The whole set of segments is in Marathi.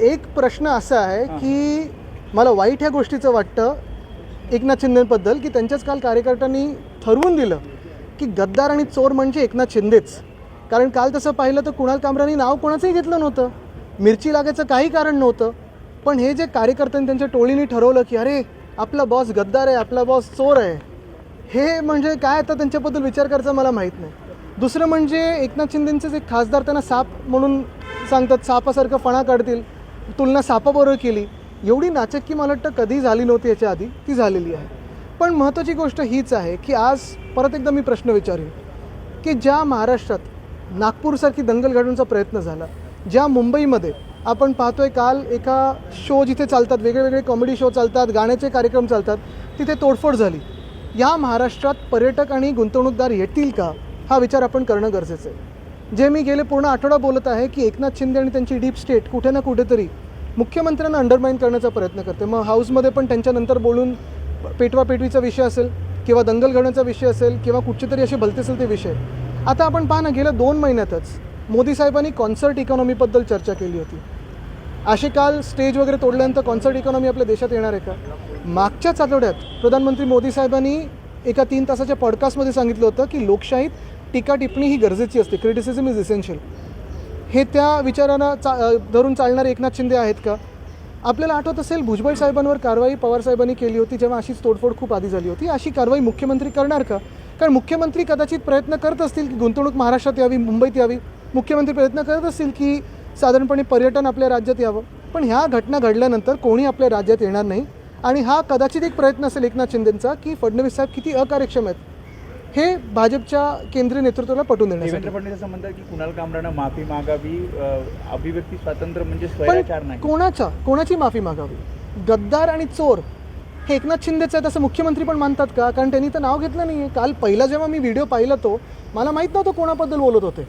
एक प्रश्न असा आहे की मला वाईट ह्या गोष्टीचं वाटतं एकनाथ शिंदेबद्दल की त्यांच्याच काल कार्यकर्त्यांनी ठरवून दिलं की गद्दार आणि चोर म्हणजे एकनाथ शिंदेच. कारण काल तसं पाहिलं तर कुणाल कामरानी नाव कोणाचंही घेतलं नव्हतं. मिरची लागायचं काही कारण नव्हतं. पण हे जे कार्यकर्त्यांनी त्यांच्या टोळीने ठरवलं की अरे आपला बॉस गद्दार आहे आपला बॉस चोर आहे हे म्हणजे काय आता त्यांच्याबद्दल विचार करायचा मला माहीत नाही. दुसरं म्हणजे एकनाथ शिंदेंचेच एक खासदार त्यांना साप म्हणून सांगतात सापासारखं फणा काढतील. तुलना सापाबरोबर केली. एवढी नाचक्की मला वाटतं कधी झाली नव्हती याच्या आधी. ती झालेली आहे. पण महत्त्वाची गोष्ट हीच आहे की आज परत एकदा मी प्रश्न विचारेन की ज्या महाराष्ट्रात नागपूरसारखी दंगल घडवण्याचा प्रयत्न झाला ज्या मुंबईमध्ये आपण पाहतोय काल एका शो जिथे चालतात वेगळेवेगळे कॉमेडी शो चालतात गाण्याचे कार्यक्रम चालतात तिथे तोडफोड झाली. या महाराष्ट्रात पर्यटक आणि गुंतवणूकदार येतील का? हा विचार आपण करणं गरजेचं आहे. जे मी गेले पूर्ण आठवडा बोलत आहे की एकनाथ शिंदे आणि त्यांची डीप स्टेट कुठे ना कुठेतरी मुख्यमंत्र्यांना अंडरमाइन करण्याचा प्रयत्न करते. मग हाऊसमध्ये पण त्यांच्यानंतर बोलून पेटवा पेटवीचा विषय असेल किंवा दंगल घडण्याचा विषय असेल किंवा कुठचे तरी असे भलते असेल ते विषय. आता आपण पहा ना गेल्या दोन महिन्यातच मोदी साहेबांनी कॉन्सर्ट इकॉनॉमीबद्दल चर्चा केली होती. असे काल स्टेज वगैरे तोडल्यानंतर कॉन्सर्ट इकॉनॉमी आपल्या देशात येणार आहे का? मागच्याच आठवड्यात प्रधानमंत्री मोदी साहेबांनी एका तीन तासाच्या पॉडकास्टमध्ये सांगितलं होतं की लोकशाहीत टीका टिप्पणी ही गरजेची असते. क्रिटिसिझम इज इसेन्शियल हे त्या विचारांना चा धरून चालणारे एकनाथ शिंदे आहेत का? आपल्याला आठवत असेल भुजबळ साहेबांवर कारवाई पवार साहेबांनी केली होती जेव्हा अशीच तोडफोड खूप आधी झाली होती. अशी कारवाई मुख्यमंत्री करणार का? कारण मुख्यमंत्री कदाचित प्रयत्न करत असतील की गुंतवणूक महाराष्ट्रात यावी मुंबईत यावी. मुख्यमंत्री प्रयत्न करत असतील की साधारणपणे पर्यटन आपल्या राज्यात यावं. पण ह्या घटना घडल्यानंतर कोणी आपल्या राज्यात येणार नाही. आणि हा कदाचित एक प्रयत्न असेल एकनाथ शिंदेंचा की फडणवीस साहेब किती अकार्यक्षम आहेत. हे भाजपच्या केंद्रीय नेतृत्वाला पटवून देण्यासाठी. देवेंद्र फडणवीस असं म्हणतात की कुणाल कामरानं माफी मागावी अ, अभिव्यक्ती स्वातंत्र्य म्हणजे स्वैराचार पण नाही. कोणाचा कोणाची माफी मागावी? गद्दार आणि चोर हे एकनाथ शिंदेच आहेत असं मुख्यमंत्री पण मानतात का? कारण त्यांनी तर नाव घेतलं नाही काल पहिला जेव्हा मी व्हिडिओ पाहिला तो मला माहीत नव्हतं कोणाबद्दल बोलत होते.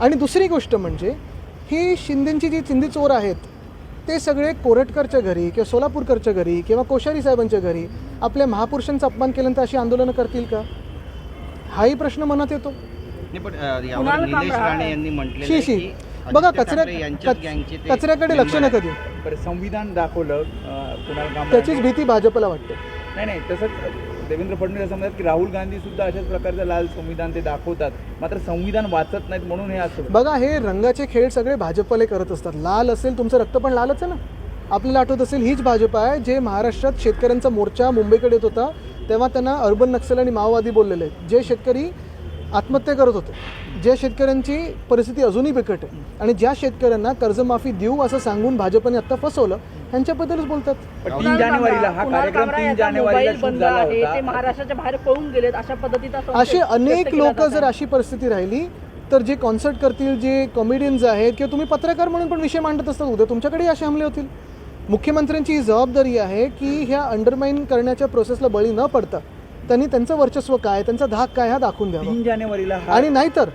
आणि दुसरी गोष्ट म्हणजे ही शिंदेची जी चिंदी चोर आहेत ते सगळे कोरटकरच्या घरी किंवा सोलापूरकरच्या घरी किंवा कोश्यारी साहेबांच्या घरी आपल्या महापुरुषांचा अपमान केल्यानंतर अशी आंदोलनं करतील का? हाही प्रश्न मनात येतो. नाही पण अ, यावर निलेश राणे यांनी म्हटलेलं शी शी. की बघा कचऱ्या कचऱ्याकडे लक्ष नका. देऊ. बरं संविधान दाखवलं त्याचीच भीती भाजपला वाटते. नाही नाही तसंच देवेंद्र फडणवीस असं म्हणतात की राहुल गांधी सुद्धा अशाच प्रकारचं लाल संविधान ते दाखवतात. मात्र संविधान वाचत नाहीत म्हणून हे असं. बघा हे रंगाचे खेळ सगळे भाजपले करत असतात. लाल असेल तुमचं रक्त पण लालच आहे ना? आपल्याला आठवत असेल हीच भाजप आहे जे महाराष्ट्रात शेतकऱ्यांचा मोर्चा मुंबईकडे येत होता तेव्हा त्यांना अर्बन नक्षल आणि माओवादी बोललेले जे शेतकरी आत्महत्या करत होते. ज्या शेतकऱ्यांची परिस्थिती अजूनही बिकट आहे आणि ज्या शेतकऱ्यांना कर्जमाफी देऊ असं सांगून भाजपने आत्ता फसवलं त्यांच्याबद्दलच बोलतात. तीन जानेवारीला हा कार्यक्रम तीन जानेवारीला बंद आहे ते महाराष्ट्राच्या बाहेर पळून गेलेत अशा असे अनेक लोक जर. अशी परिस्थिती राहिली तर जे कॉन्सर्ट करतील जे कॉमेडियन्स आहेत किंवा तुम्ही पत्रकार म्हणून पण विषय मांडत असतात उद्या तुमच्याकडेही असे हमले होतील. मुख्यमंत्र्यांची ही जबाबदारी आहे की ह्या अंडरमाइन करण्याच्या प्रोसेसला बळी न पडता त्यांनी त्यांचं वर्चस्व काय त्यांचा धाक काय हा दाखवून द्यावा. तीन जानेवारीला हा आणि नाहीतर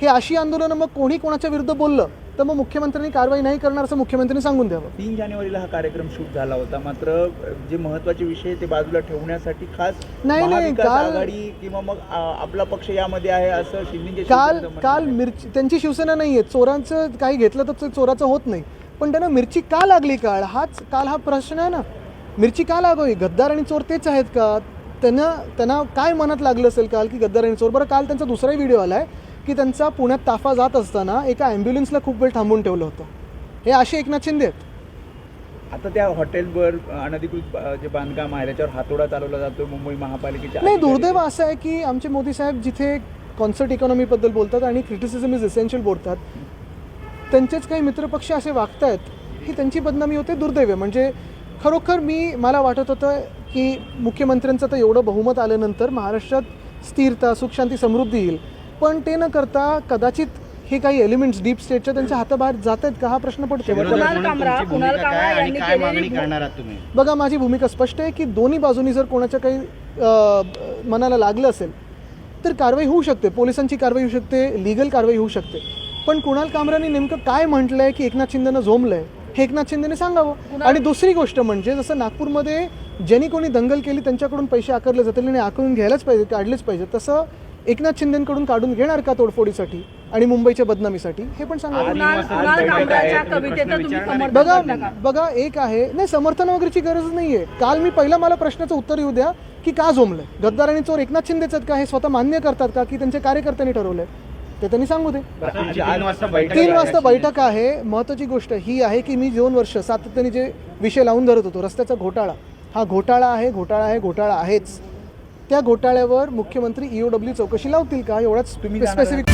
हे अशी आंदोलनं मग कोणी कोणाच्या विरुद्ध बोललं तर मग मुख्यमंत्र्यांनी कारवाई नाही करणार असं मुख्यमंत्र्यांनी सांगून द्यावं. तीन जानेवारीला हा कार्यक्रम शूट झाला होता. मात्र जे महत्त्वाचे विषय ते बाजूला ठेवण्यासाठी खास नाही, महाविकास काल- आघाडी किंवा मग आ, आपला पक्ष यामध्ये आहे असं शिंदेचे काल काल. मिरची त्यांची शिवसेना नाही आहे चोरांचं काही घेतलं तर ते चोराचं होत नाही. पण त्यांना मिरची का लागली काळ हाच काल हा प्रश्न आहे ना. मिरची का लागावी गद्दार आणि चोर तेच आहेत का? त्यांना त्यांना काय मनात लागलं असेल काल की गद्दार चोर बरं काल त्यांचा दुसराही व्हिडिओ आला आहे की त्यांचा पुण्यात ताफा जात असताना एका ॲम्ब्युलन्सला खूप वेळ थांबवून ठेवलं होतं. हे असे एकनाथ शिंदे आहेत. आता त्या हॉटेलवर अनधिकृत जे बांधकाम आहे त्याच्यावर हातोडा चालवला जातो मुंबई महापालिकेच्या नाही दुर्दैव असं आहे की आमचे मोदी साहेब जिथे कॉन्सर्ट इकॉनॉमीबद्दल बोलतात आणि क्रिटिसिझम इज एसेन्शियल बोलतात त्यांचेच काही मित्रपक्ष असे वागत आहेत ही त्यांची बदनामी होते दुर्दैव. म्हणजे खरोखर मी मला वाटत होतं की मुख्यमंत्र्यांचं तर एवढं बहुमत आल्यानंतर महाराष्ट्रात स्थिरता सुखशांती समृद्धी येईल. पण ते न करता कदाचित हे काही एलिमेंट्स डीप स्टेटच्या त्यांच्या हाताबाहेर जात आहेत का? हा प्रश्न पडतो. बघा माझी भूमिका स्पष्ट आहे की दोन्ही बाजूनी जर कोणाच्या काही मनाला लागलं असेल तर कारवाई होऊ शकते. पोलिसांची कारवाई होऊ शकते लिगल कारवाई होऊ शकते. पण कुणाल कामराने नेमकं काय म्हटलंय की एकनाथ शिंदेनं झोमलंय? हे एकनाथ शिंदेने सांगावं. आणि दुसरी गोष्ट म्हणजे जसं नागपूरमध्ये ज्यांनी कोणी दंगल केली त्यांच्याकडून पैसे आकारले जातील आणि आकारून घ्यायलाच पाहिजे काढलेच पाहिजे तसं एकनाथ शिंदेकडून काढून घेणार का तोडफोडीसाठी आणि मुंबईच्या बदनामीसाठी? हे पण सांगा बघा बघा एक आहे. नाही समर्थन वगैरेची गरज नाही आहे काल मी पहिला मला प्रश्नाचं उत्तर येऊ द्या की का झोमलंय गद्दार आणि चोर एकनाथ शिंदेच आहेत का? हे स्वतः मान्य करतात का? की त्यांच्या कार्यकर्त्यांनी ठरवलंय? ते त्यांनी सांगू दे. तीन वाजता बैठक आहे. वाजता बैठक आहे. महत्वाची गोष्ट ही आहे की मी दोन वर्ष सातत्याने जे विषय लावून धरत होतो रस्त्याचा घोटाळा. हा घोटाळा आहे घोटाळा आहे घोटाळा आहेच. त्या घोटाळ्यावर मुख्यमंत्री ईओडब्ल्यू चौकशी लावतील का? एवढाच? स्पेसिफिक